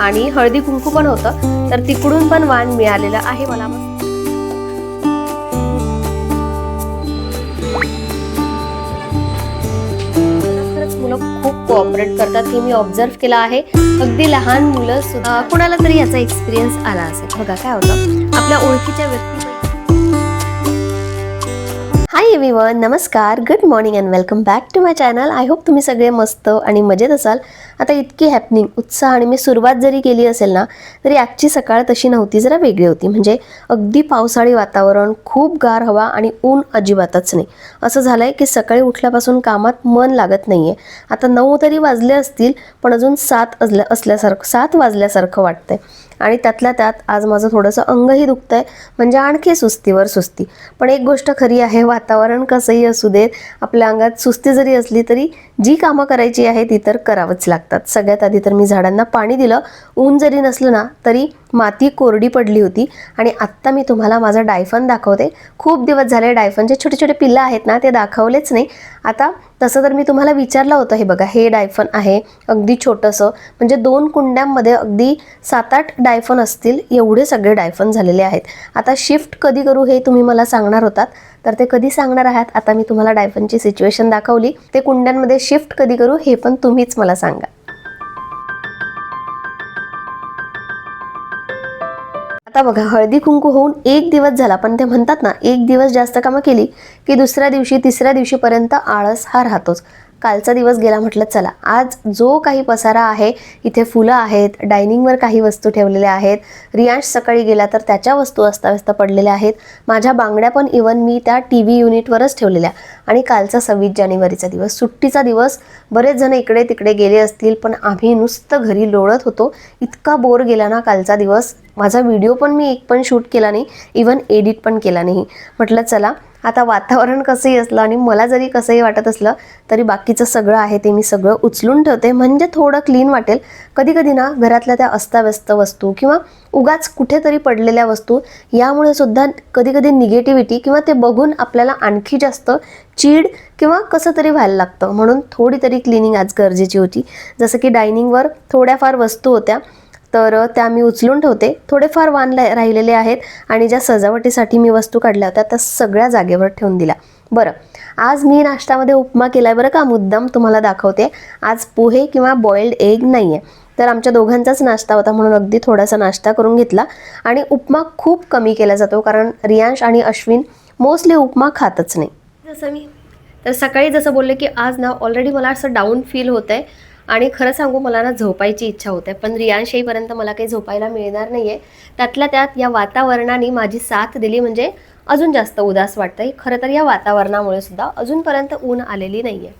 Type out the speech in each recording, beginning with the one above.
आणि हळदी कुंकू पण होतं. तर तिकडून पण वाण मिळालेलं आहे मला. मस्त मुलं खूप कोऑपरेट करतात. हे मी ऑब्झर्व केलं आहे. अगदी लहान मुलं सुद्धा कुणाला तरी याचा एक्सपिरियन्स आला असेल. बघा काय होतं? आपल्या ओळखीच्या व्यक्ती हाय एव्हरीवन नमस्कार good morning and welcome back to my channel I hope तुम्ही सगळे मस्त आणि मजेत असाल. आता इतकी हॅपनिंग उत्साह आणि मी सुरुवात जरी केली असेल ना तरी आजची सकाळ तशी नव्हती जरा वेगळी होती. म्हणजे अगदी पावसाळी वातावरण खूप गार हवा आणि ऊन अजिबातच नाही. असं झालं आहे की सकाळी उठल्यापासून कामात मन लागत नाही आहे आता नऊ तरी वाजले असतील पण अजून सात असल्या असल्यासारखं सात वाजल्यासारखं वाटतंय. आणि त्यातल्या त्यात आज माझं थोडंसं अंगही दुखतंय. म्हणजे आणखी सुस्तीवर सुस्ती. पण एक गोष्ट खरी आहे वातावरण कसंही असू देत आपल्या अंगात सुस्ती जरी असली तरी जी कामं करायची आहे ती तर करावंच लागतात. सगळ्यात आधी तर मी झाडांना पाणी दिलं. ऊन जरी नसलं ना तरी माती कोरडी पडली होती. आणि आत्ता मी तुम्हाला माझं डायफन दाखवते. खूप दिवस झाले डायफनचे छोटे छोटे पिल्लं आहेत ना ते दाखवलेच नाही. आता तसं तर मी तुम्हाला विचारलं होतं हे बघा हे डायफन आहे अगदी छोटंसं. म्हणजे दोन कुंड्यांमध्ये अगदी सात आठ डायफन असतील एवढे सगळे डायफन झालेले आहेत. आता शिफ्ट कधी करू हे तुम्ही मला सांगणार होतात. तर ते कधी सांगणार आहात? आता मी तुम्हाला डायफनची सिच्युएशन दाखवली. ते कुंड्यांमध्ये शिफ्ट कधी करू हे पण तुम्हीच मला सांगा. आता बघा हळदी कुंकू होऊन एक दिवस झाला पण ते म्हणतात ना एक दिवस जास्त कामं केली की दुसऱ्या दिवशी तिसऱ्या दिवशीपर्यंत आळस हा राहतोच. कालचा दिवस गेला म्हटलं चला. आज जो काही पसारा आहे इथे फुलं आहेत डायनिंगवर काही वस्तू ठेवलेल्या आहेत रियांश सकाळी गेला तर त्याच्या वस्तू अस्ताव्यस्त पडलेल्या आहेत माझ्या बांगड्या पण इवन मी त्या टी व्ही युनिटवरच ठेवलेल्या. आणि कालचा सव्वीस जानेवारीचा दिवस सुट्टीचा दिवस बरेच जण इकडे तिकडे गेले असतील पण आम्ही नुसतं घरी लोळत होतो इतका बोर गेला ना कालचा दिवस. माझा व्हिडिओ पण मी एक पण शूट केला नाही इवन एडिट पण केला नाही. म्हटलं चला आता वातावरण कसंही असलं आणि मला जरी कसंही वाटत असलं तरी बाकीचं सगळं आहे ते मी सगळं उचलून ठेवते. म्हणजे थोडं क्लीन वाटेल. कधी कधी ना घरातल्या त्या अस्ताव्यस्त वस्तू किंवा उगाच कुठेतरी पडलेल्या वस्तू यामुळे सुद्धा कधी कधी निगेटिव्हिटी किंवा ते बघून आपल्याला आणखी जास्त चीड किंवा कसं तरी व्हायला लागतं. म्हणून थोडी तरी क्लिनिंग आज गरजेची होती. जसं की डायनिंगवर थोड्याफार वस्तू होत्या. तर त्या मी उचलून ठेवते. थोडेफार वान राहिलेले आहेत आणि ज्या सजावटीसाठी मी वस्तू काढल्या होत्या त्या सगळ्या जागेवर ठेवून दिल्या. बरं आज मी नाश्त्यामध्ये उपमा केलाय बरं का? मुद्दाम तुम्हाला दाखवते. आज पोहे किंवा बॉइल्ड एग नाही आहे तर आमच्या दोघांचाच नाश्ता होता म्हणून अगदी थोडासा नाश्ता करून घेतला. आणि उपमा खूप कमी केला जातो कारण रियांश आणि अश्विन मोस्टली उपमा खातच नाही. जसं मी तर सकाळी जसं बोलले की आज ना ऑलरेडी मला असं डाऊन फील होत आहे आणि खरं सांगू मला ना झोपायची इच्छा होते पण रियांश येईपर्यंत मला काही झोपायला मिळणार नाही आहे त्यातल्या त्यात या वातावरणाने माझी साथ दिली म्हणजे अजून जास्त उदास वाटतंय. खरं तर या वातावरणामुळे सुद्धा अजूनपर्यंत ऊन आलेली नाही आहे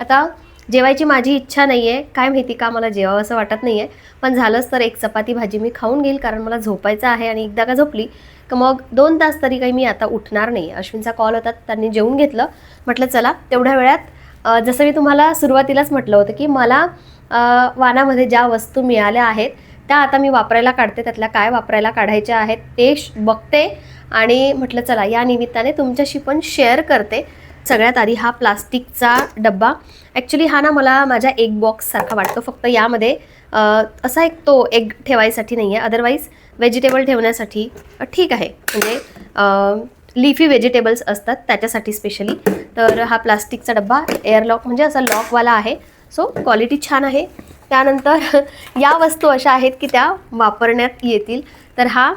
आता जेवायची माझी इच्छा नाही आहे काय माहिती का मला जेवावं असं वाटत नाही आहे पण झालंच तर एक चपाती भाजी मी खाऊन घेईल कारण मला झोपायचं आहे आणि एकदा का झोपली तर मग दोन तास तरी काही मी आता उठणार नाही. अश्विनचा कॉल होता त्यांनी जेवून घेतलं. म्हटलं चला तेवढ्या वेळात जसं मी तुम्हाला सुरुवातीलाच म्हटलं होतं की मला वानामध्ये ज्या वस्तू मिळाल्या आहेत त्या आता मी वापरायला काढते त्यातल्या काय वापरायला काढायच्या आहेत ते श- बघते आणि म्हटलं चला या निमित्ताने तुमच्याशी पण शेअर करते. सगळ्यात आधी हा प्लास्टिकचा डब्बा. ॲक्च्युली हा ना मला माझ्या एग बॉक्ससारखा वाटतो फक्त यामध्ये असा एक तो एग ठेवायसाठी नाही आहे अदरवाईज व्हेजिटेबल ठेवण्यासाठी ठीक आहे. म्हणजे लिफी व्हेजिटेबल्स असतात त्याच्यासाठी स्पेशली तर हा प्लास्टिकचा डब्बा एअरलॉक म्हणजे असा लॉकवाला आहे. सो क्वालिटी छान आहे. त्यानंतर या वस्तू अशा आहेत की त्या वापरण्यात येतील. तर हा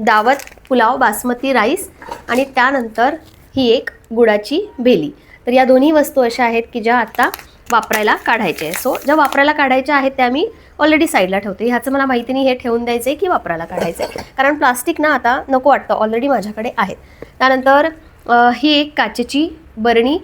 दावत पुलाव बासमती राईस आणि त्यानंतर ही एक गुळाची भेली तर या दोन्ही वस्तू अशा आहेत की ज्या आत्ता वापरायला काढायच्या आहे सो ज्या वापरायला काढायच्या आहेत त्या मी ऑलरेडी साईडला ठेवते. ह्याचं मला माहिती नाही हे ठेवून द्यायचं आहे की वापरायला काढायचं आहे कारण प्लास्टिक ना आता नको वाटतं ऑलरेडी माझ्याकडे आहेत. त्यानंतर ही एक काचेची बरणी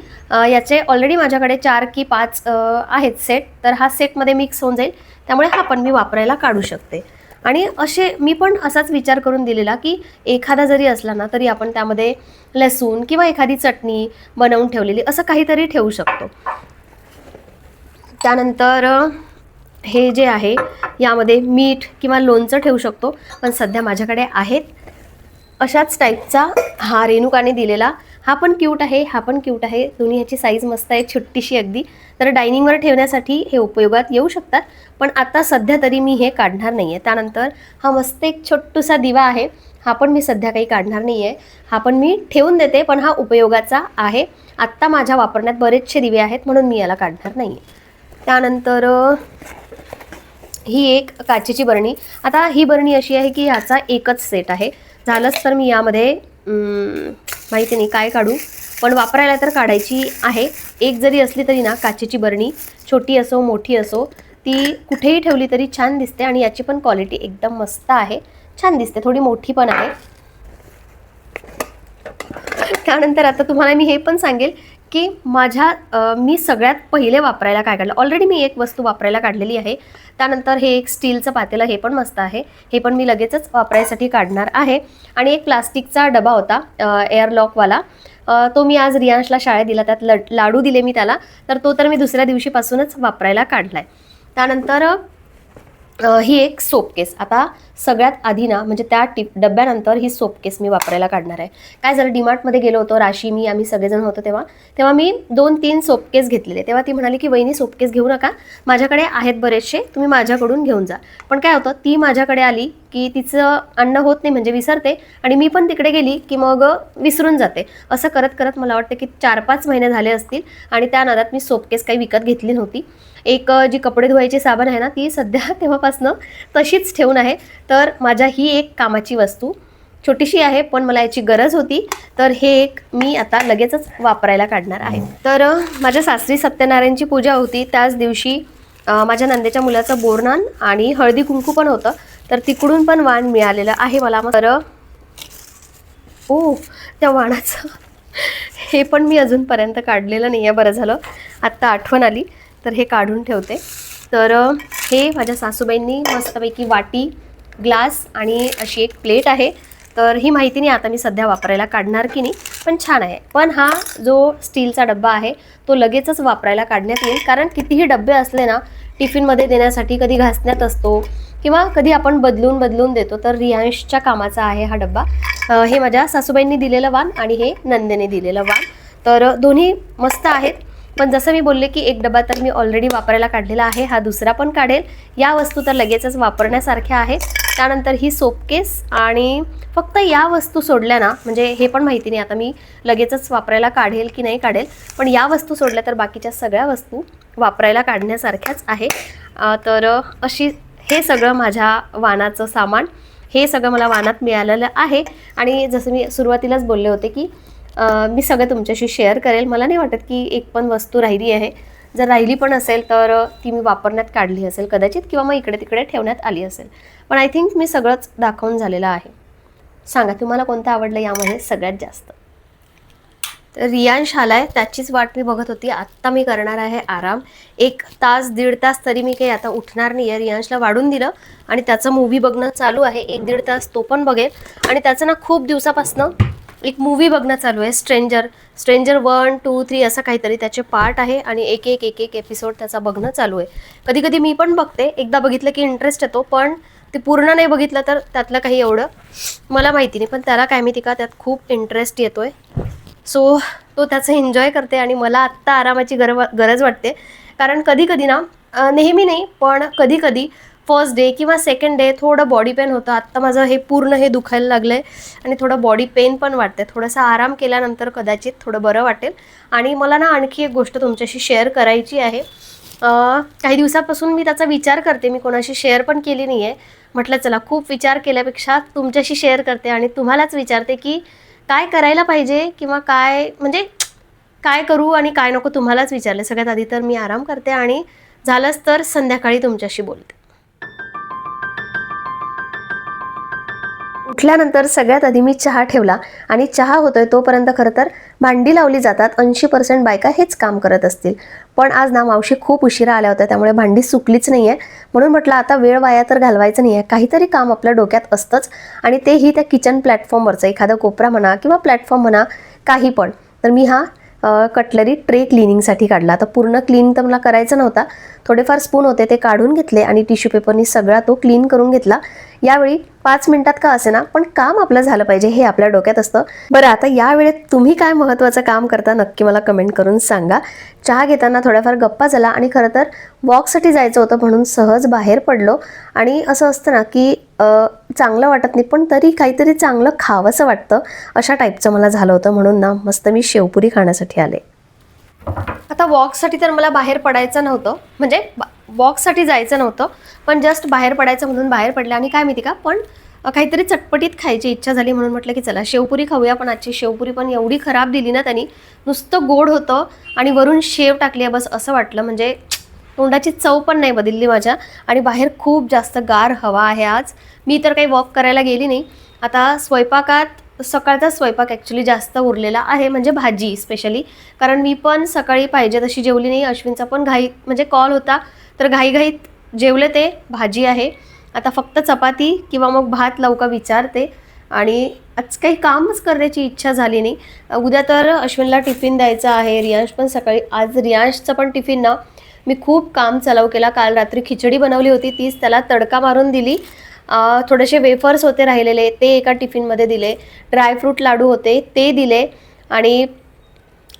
याचे ऑलरेडी माझ्याकडे चार की पाच आहेत सेट तर हा सेटमध्ये मिक्स होऊन जाईल. त्यामुळे हा पण मी वापरायला काढू शकते. आणि असे मी पण असाच विचार करून दिलेला की एखादा जरी असला ना तरी आपण त्यामध्ये लसूण किंवा एखादी चटणी बनवून ठेवलेली असं काहीतरी ठेवू शकतो. त्यानंतर हे जे आहे यामध्ये मीठ किंवा लोणचं ठेवू शकतो पण सध्या माझ्याकडे आहेत. अशाच टाईपचा हा रेणुकाने दिलेला. हा पण क्यूट आहे हा पण क्यूट आहे. दोन्ही ह्याची साईज मस्त आहे छोटीशी अगदी. तर डायनिंगवर ठेवण्यासाठी हे उपयोगात येऊ शकतात पण आता सध्या तरी मी हे काढणार नाही आहे त्यानंतर हा मस्त एक छोटूसा दिवा आहे. हा पण मी सध्या काही काढणार नाही आहे हा पण मी ठेवून देते पण हा उपयोगाचा आहे. आत्ता माझ्या वापरण्यात बरेचसे दिवे आहेत म्हणून मी याला काढणार नाही आहे त्यानंतर ही एक काचेची बरणी. आता ही बरणी अशी आहे की ह्याचा एकच सेट आहे. झालंच तर मी यामध्ये माहिती नाही काय काढू. पण वापरायला तर काढायची आहे. एक जरी असली तरी ना काचेची बरणी छोटी असो मोठी असो ती कुठेही ठेवली तरी छान दिसते आणि याची पण क्वालिटी एकदम मस्त आहे. छान दिसते थोडी मोठी पण आहे. त्यानंतर आता तुम्हाला मी हे पण सांगेल की माझ्या मी सगळ्यात पहिले वापरायला काय काढलं? ऑलरेडी मी एक वस्तू वापरायला काढलेली आहे. त्यानंतर हे एक स्टीलचं पातेलं हे पण मस्त आहे. हे पण मी लगेचच वापरायसाठी काढणार आहे. आणि एक प्लास्टिकचा डबा होता एअरलॉकवाला. तो मी आज रियांशला शाळेत दिला. त्यात लड लाडू दिले मी त्याला. तर तो तर मी दुसऱ्या दिवशीपासूनच वापरायला काढला आहे त्यानंतर ही एक सोपकेस. आता सगळ्यात आधी ना म्हणजे त्या टिप डब्यानंतर ही सोप केस मी वापरायला काढणार आहे. काय झालं डीमार्टमध्ये गेलो होतो राशी मी आम्ही सगळेजण होतो तेव्हा. तेव्हा मी दोन तीन सोप केस घेतलेले. तेव्हा ती म्हणाली की वहिनी सोप केस घेऊ नका. माझ्याकडे आहेत बरेचसे तुम्ही माझ्याकडून घेऊन जा. पण काय होतं ती माझ्याकडे आली की तिचं अन्न होत नाही म्हणजे विसरते. आणि मी पण तिकडे गेली की मग विसरून जाते. असं करत करत मला वाटतं की चार पाच महिने झाले असतील. आणि त्या नादात मी सोपकेस काही विकत घेतली नव्हती. एक जी कपडे धुवायची साबण आहे ना ती सध्या तेव्हापासनं तशीच ठेवून आहे. तर माझ्या ही एक कामाची वस्तू. छोटीशी आहे पण मला याची गरज होती. तर हे एक मी आता लगेचच वापरायला काढणार आहे. तर माझ्या सासरी सत्यनारायणची पूजा होती. त्याच दिवशी माझ्या नंदेच्या मुलाचं बोरनान आणि हळदी कुंकू पण होतं. तर तिकडून पण वाण मिळालेलं आहे मला. तर ओ त्या वाणाचं हे पण मी अजूनपर्यंत काढलेलं नाही आहे. बरं झालं. आत्ता आठवण आली. तर हे काढून ठेवते. तर हे माझ्या सासूबाईंनी मस्तपैकी वाटी ग्लास आणि अशी एक प्लेट आहे. तर ही माहिती नाही आता मी सध्या वापरायला काढणार की नाही पण छान आहे. पण हा जो स्टीलचा डब्बा आहे तो लगेचच वापरायला काढण्यात येईल. कारण कितीही डब्बे असले ना टिफिनमध्ये देण्यासाठी कधी घासण्यात असतो किंवा कधी आपण बदलून बदलून देतो तर रियांशच्या कामाचा आहे हा डब्बा. हे माझ्या सासूबाईंनी दिलेलं वाण आणि हे नंदेने दिलेलं वाण. तर दोन्ही मस्त आहेत. पण जसं मी बोलले की एक डबा तर मी ऑलरेडी वापरायला काढलेला आहे हा दुसरा पण काढेल. या वस्तू तर लगेचच वापरण्यासारख्या आहेत. त्यानंतर ही सोपकेस आणि फक्त या वस्तू सोडल्या ना म्हणजे हे पण माहिती नाही आता मी लगेचच वापरायला काढेल की नाही काढेल पण या वस्तू सोडल्या तर बाकीच्या सगळ्या वस्तू वापरायला काढण्यासारख्याच आहे तर अशी हे सगळं माझ्या वानाचं सामान हे सगळं मला वानात मिळालेलं आहे. आणि जसं मी सुरुवातीलाच बोलले होते की मी सगळं तुमच्याशी शेअर करेल. मला नाही वाटत की एक पण वस्तू राहिली आहे. जर राहिली पण असेल तर ती मी वापरण्यात काढली असेल कदाचित किंवा मग इकडे तिकडे ठेवण्यात आली असेल. पण आय थिंक मी सगळंच दाखवून झालेलं आहे. सांगा तुम्हाला कोणतं आवडलं यामध्ये सगळ्यात जास्त? तर रियांश आलाय. त्याचीच वाट मी बघत होती. आत्ता मी करणार आहे आराम. एक तास दीड तास तरी मी काही आता उठणार नाही आहे रियांशला वाढून दिलं आणि त्याचं मूवी बघणं चालू आहे. एक दीड तास तो पण बघेल. आणि त्याचं ना खूप दिवसापासनं एक मूवी बघणं चालू आहे stranger stranger one two three असं काहीतरी त्याचे पार्ट आहे आणि एक एक एक एक एपिसोड त्याचा बघणं चालू आहे. कधी कधी मी पण बघते. एकदा बघितलं की इंटरेस्ट येतो पण ते पूर्ण नाही बघितलं तर त्यातलं काही एवढं मला माहिती नाही. पण त्याला काय माहिती का त्यात खूप इंटरेस्ट येतोय. सो तो त्याचं एन्जॉय करते आणि मला आत्ता आरामाची गर गरज वाटते. कारण कधी कधी ना नेहमी नाही पण कधी कधी फर्स्ट डे किंवा सेकंड डे थोडं बॉडी पेन होतं. आत्ता माझं हे पूर्ण हे दुखायला लागलं आहे आणि थोडं बॉडी पेन पण वाटते थोडासा आराम केल्यानंतर कदाचित थोडं बरं वाटेल. आणि मला ना आणखी एक गोष्ट तुमच्याशी शेअर करायची आहे. काही दिवसापासून मी त्याचा विचार करते. मी कोणाशी शेअर पण केली नाही आहे म्हटलं चला खूप विचार केल्यापेक्षा तुमच्याशी शेअर करते आणि तुम्हालाच विचारते की काय करायला पाहिजे किंवा काय म्हणजे काय करू आणि काय नको तुम्हालाच विचारले. सगळ्यात आधी तर मी आराम करते आणि झालंच तर संध्याकाळी तुमच्याशी बोलते. उठल्यानंतर सगळ्यात आधी मी चहा ठेवला आणि चहा होतोय तोपर्यंत खरं तर भांडी लावली जातात ऐंशी पर्सेंट बायका हेच काम करत असतील. पण आज ना मावशी खूप उशिरा आल्या होत्या त्यामुळे भांडी सुकलीच नाही आहे म्हणून म्हटलं आता वेळ वाया तर घालवायचं नाही आहे काहीतरी काम आपल्या डोक्यात असतंच आणि तेही त्या किचन प्लॅटफॉर्मवरचं एखादा कोपरा म्हणा किंवा प्लॅटफॉर्म म्हणा काही पण. तर मी हा कटलरी ट्रे क्लिनिंगसाठी काढला. आता पूर्ण क्लीन तर मला करायचा नव्हता. थोडेफार स्पून होते ते काढून घेतले आणि टिश्यू पेपरनी सगळा तो क्लीन करून घेतला. यावेळी पाच मिनिटात का असे ना पण काम आपलं झालं पाहिजे हे आपल्या डोक्यात असतं. बरं आता यावेळेत तुम्ही काय महत्त्वाचं काम करता नक्की मला कमेंट करून सांगा. चहा घेताना थोड्याफार गप्पा झाला आणि खरं तर वॉकसाठी जायचं होतं म्हणून सहज बाहेर पडलो. आणि असं असतं ना की चांगलं वाटत नाही पण तरी काहीतरी चांगलं खावंसं वाटतं अशा टाईपचं मला झालं होतं. म्हणून ना मस्त मी शेवपुरी खाण्यासाठी आले. आता वॉकसाठी तर मला बाहेर पडायचं नव्हतं. म्हणजे वॉकसाठी जायचं नव्हतं पण जस्ट बाहेर पडायचं म्हणून बाहेर पडलं. आणि काय माहिती का पण काहीतरी चटपटीत खायची इच्छा झाली. म्हणून म्हटलं की चला शेवपुरी खाऊया. पण आजची शेवपुरी पण एवढी खराब दिली ना त्यांनी. नुसतं गोड होतं आणि वरून शेव टाकली आहे बस असं वाटलं. म्हणजे तोंडाची चव पण नाही बदलली माझ्या. आणि बाहेर खूप जास्त गार हवा आहे आज. मी तर काही वॉक करायला गेली नाही. आता स्वयंपाकात सकाळचा स्वयंपाक ॲक्च्युली जास्त उरलेला आहे म्हणजे भाजी स्पेशली कारण मी पण सकाळी पाहिजे तशी जेवली नाही. अश्विनचा पण घाई म्हणजे कॉल होता. तर घाईघाईत जेवले ते भाजी आहे. आता फक्त चपाती किंवा मग भात लवकर विचारते. आणि आज काही कामच करण्याची इच्छा झाली नाही. उद्या तर अश्विनला टिफिन द्यायचा आहे रियांश पण सकाळी आज रियांशचं पण टिफिन ना. मी खूप काम चालव केला. काल रात्री खिचडी बनवली होती. तीच त्याला तडका मारून दिली. थोडेसे वेफर्स होते राहिलेले. ते एका टिफिनमध्ये दिले. ड्रायफ्रूट लाडू होते. ते दिले. आणि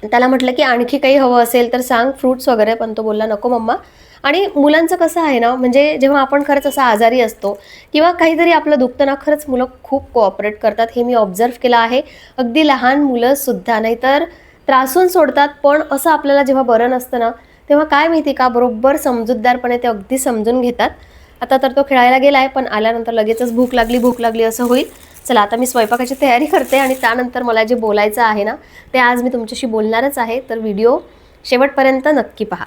त्याला म्हटलं की आणखी काही हवं असेल तर सांग. फ्रूट्स वगैरे पण तो बोलला नको मम्मा. आणि मुलांचं कसं आहे ना म्हणजे जेव्हा आपण खरंच असं आजारी असतो किंवा काहीतरी आपलं दुखतं ना खरंच मुलं खूप कोऑपरेट करतात. हे मी ऑब्झर्व केलं आहे. अगदी लहान मुलंसुद्धा नाहीतर त्रासून सोडतात. पण असं आपल्याला जेव्हा बरं नसतं ना तेव्हा काय माहिती का? बरोबर समजूतदारपणे ते अगदी समजून घेतात. आता तर तो खेळायला गेला आहे पण आल्यानंतर लगेचच भूक लागली भूक लागली असं होईल. चला आता मी स्वयंपाकाची तयारी करते आणि त्यानंतर मला जे बोलायचं आहे ना ते आज मी तुमच्याशी बोलणारच आहे. तर व्हिडिओ शेवटपर्यंत नक्की पहा.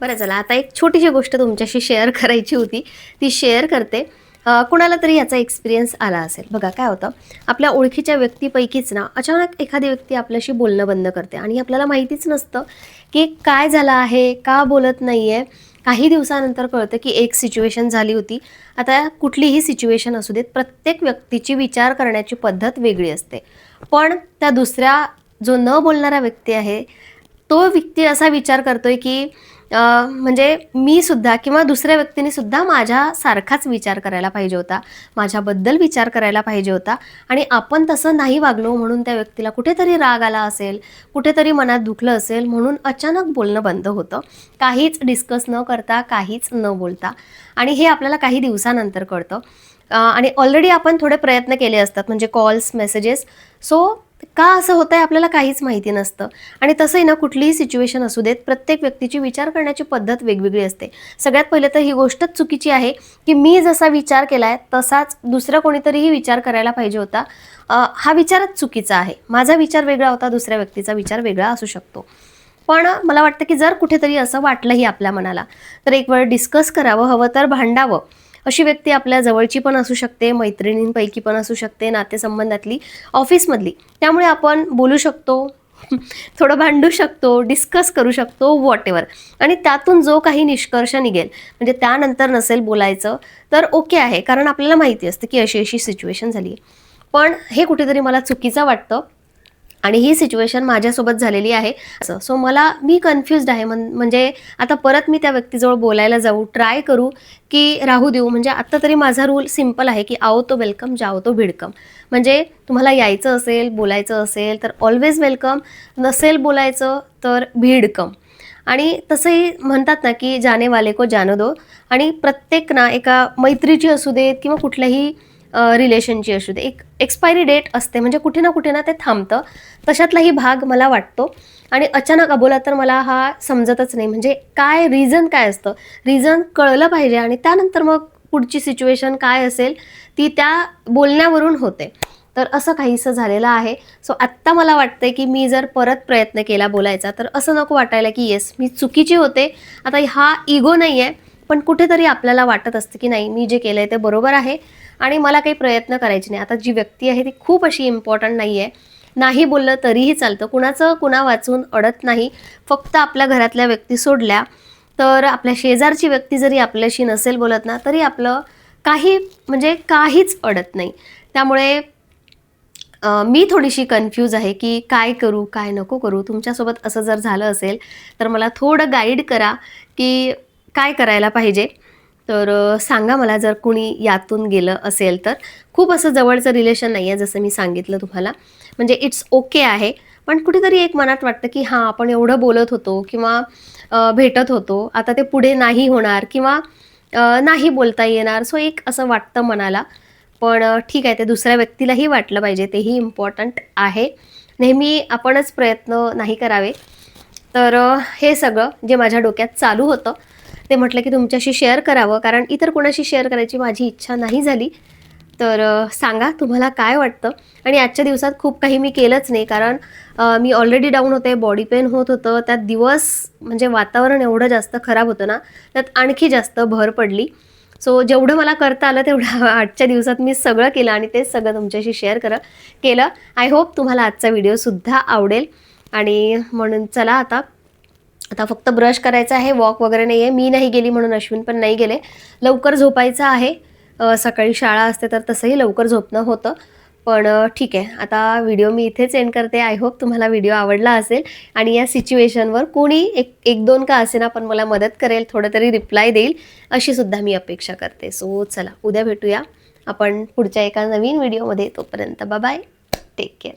बरं चला आता एक छोटीशी गोष्ट तुमच्याशी शेअर करायची होती. ती शेअर करते. कुणाला तरी याचा एक्सपिरियन्स आला असेल. बघा काय होतं? आपल्या ओळखीच्या व्यक्तीपैकीच ना अचानक एखादी व्यक्ती आपल्याशी बोलणं बंद करते. आणि आपल्याला माहितीच नसतं की काय झालं आहे का बोलत नाही आहे काही दिवसानंतर कळतं की एक सिच्युएशन झाली होती. आता कुठलीही सिच्युएशन असू देत प्रत्येक व्यक्तीची विचार करण्याची पद्धत वेगळी असते. पण त्या दुसऱ्या जो न बोलणारा व्यक्ती आहे तो व्यक्ती असा विचार करतोय की म्हणजे मी सुद्धा किंवा दुसऱ्या व्यक्तीने सुद्धा माझ्यासारखाच विचार करायला पाहिजे होता. माझ्याबद्दल विचार करायला पाहिजे होता. आणि आपण तसं नाही वागलो म्हणून त्या व्यक्तीला कुठेतरी राग आला असेल कुठेतरी मनात दुखलं असेल म्हणून अचानक बोलणं बंद होतं. काहीच डिस्कस न करता काहीच न बोलता. आणि हे आपल्याला काही दिवसानंतर कळतं. आणि ऑलरेडी आपण थोडे प्रयत्न केले असतात. म्हणजे कॉल्स मेसेजेस सो का असं होतं आहे आपल्याला काहीच माहिती नसतं. आणि तसंही ना कुठलीही सिच्युएशन असू देत प्रत्येक व्यक्तीची विचार करण्याची पद्धत वेगवेगळी असते. सगळ्यात पहिले तर ही गोष्टच चुकीची आहे की मी जसा विचार केला आहे तसाच दुसरा कोणीतरीही विचार करायला पाहिजे होता. हा विचारच चुकीचा आहे. माझा विचार वेगळा होता दुसऱ्या व्यक्तीचा विचार वेगळा असू शकतो. पण मला वाटतं की जर कुठेतरी असं वाटलंही आपल्या मनाला तर एक वेळ डिस्कस करावं हवं तर भांडावं. अशी व्यक्ती आपल्या जवळची पण असू शकते मैत्रिणींपैकी पण असू शकते नातेसंबंधातली ऑफिसमधली. त्यामुळे आपण बोलू शकतो थोडं भांडू शकतो डिस्कस करू शकतो वॉट एव्हर आणि त्यातून जो काही निष्कर्ष निघेल म्हणजे त्यानंतर नसेल बोलायचं तर ओके आहे. कारण आपल्याला माहिती असतं की अशी अशी सिच्युएशन झाली आहे पण हे कुठेतरी मला चुकीचं वाटतं. आणि ही सिच्युएशन माझ्यासोबत झालेली आहे. असं सो मला मी कन्फ्युज्ड आहे. म्हणजे आता परत मी त्या व्यक्तीजवळ बोलायला जाऊ ट्राय करू की राहू देऊ. म्हणजे आत्ता तरी माझा रूल सिंपल आहे की आओ तो वेलकम जाओ तो भिडकम. म्हणजे तुम्हाला यायचं असेल बोलायचं असेल तर ऑलवेज वेलकम नसेल बोलायचं तर भिडकम. आणि तसंही म्हणतात ना की जाने वाले को जानो दो. आणि प्रत्येक ना एका मैत्रीची असू देत किंवा कुठल्याही रिलेशनची असू दे. एक एक्सपायरी डेट असते म्हणजे कुठे ना कुठे ना ते थांबतं. तशातलाही भाग मला वाटतो. आणि अचानक अबोला तर मला हा समजतच नाही. म्हणजे काय रिझन काय असतं? रिझन कळलं पाहिजे आणि त्यानंतर मग पुढची सिच्युएशन काय असेल ती त्या बोलण्यावरून होते. तर असं काहीसं झालेलं आहे. सो आत्ता मला वाटतंय की मी जर परत प्रयत्न केला बोलायचा तर असं नको वाटायला की येस मी चुकीची होते. आता हा इगो नाही आहे पण कुठेतरी आपल्याला वाटत असतं की नाही मी जे केलं आहे ते बरोबर आहे आणि मला काही प्रयत्न करायचे नाही. आता जी व्यक्ती आहे ती खूप अशी इम्पॉर्टंट नाही आहे नाही बोललं तरीही चालतं. कुणाचं कुणा वाचून अडत नाही. फक्त आपल्या घरातल्या व्यक्ती सोडल्या तर आपल्या शेजारची व्यक्ती जरी आपल्याशी नसेल बोलत ना तरी आपलं काही म्हणजे काहीच अडत नाही. त्यामुळे मी थोडीशी कन्फ्यूज आहे की काय करू काय नको करू. तुमच्यासोबत असं जर झालं असेल तर मला थोडं गाईड करा की काय करायला पाहिजे? तर सांगा मला जर कुणी यातून गेलं असेल तर. खूप असं जवळचं रिलेशन नाही आहे जसं मी सांगितलं तुम्हाला. म्हणजे इट्स ओके आहे. पण कुठेतरी एक मनात वाटतं की हां आपण एवढं बोलत होतो किंवा भेटत होतो. आता ते पुढे नाही होणार किंवा नाही बोलता येणार. सो एक असं वाटतं मनाला. पण ठीक आहे ते दुसऱ्या व्यक्तीलाही वाटलं पाहिजे. तेही इम्पॉर्टंट आहे. नेहमी आपणच प्रयत्न नाही करावे. तर हे सगळं जे माझ्या डोक्यात चालू होतं ते म्हटलं की तुमच्याशी शेअर करावं कारण इतर कोणाशी शेअर करायची माझी इच्छा नाही झाली. तर सांगा तुम्हाला काय वाटतं? आणि आजच्या दिवसात खूप काही मी केलंच नाही कारण मी ऑलरेडी डाऊन होते बॉडी पेन होत होतं. त्यात दिवस म्हणजे वातावरण एवढं जास्त खराब होतं ना त्यात आणखी जास्त भर पडली. सो जेवढं मला करता आलं तेवढं आजच्या दिवसात मी सगळं केलं आणि ते सगळं तुमच्याशी शेअर कर केलं. आय होप तुम्हाला आजचा व्हिडिओसुद्धा आवडेल. आणि म्हणून चला आता आता फक्त ब्रश करायचा आहे वॉक वगैरे नाही आहे मी नाही गेली म्हणून अश्विन पण नाही गेले. लवकर झोपायचं आहे. सकाळी शाळा असते तर तसंही लवकर झोपणं होतं. पण ठीक आहे. आता व्हिडिओ मी इथेच एंड करते. आय होप तुम्हाला व्हिडिओ आवडला असेल. आणि या सिच्युएशनवर कोणी एक एक दोन का असेना पण मला मदत करेल थोडं तरी रिप्लाय देईल अशी सुद्धा मी अपेक्षा करते. सो चला उद्या भेटूया. आपण पुढच्या एका नवीन व्हिडिओमध्ये तोपर्यंत बाय टेक केअर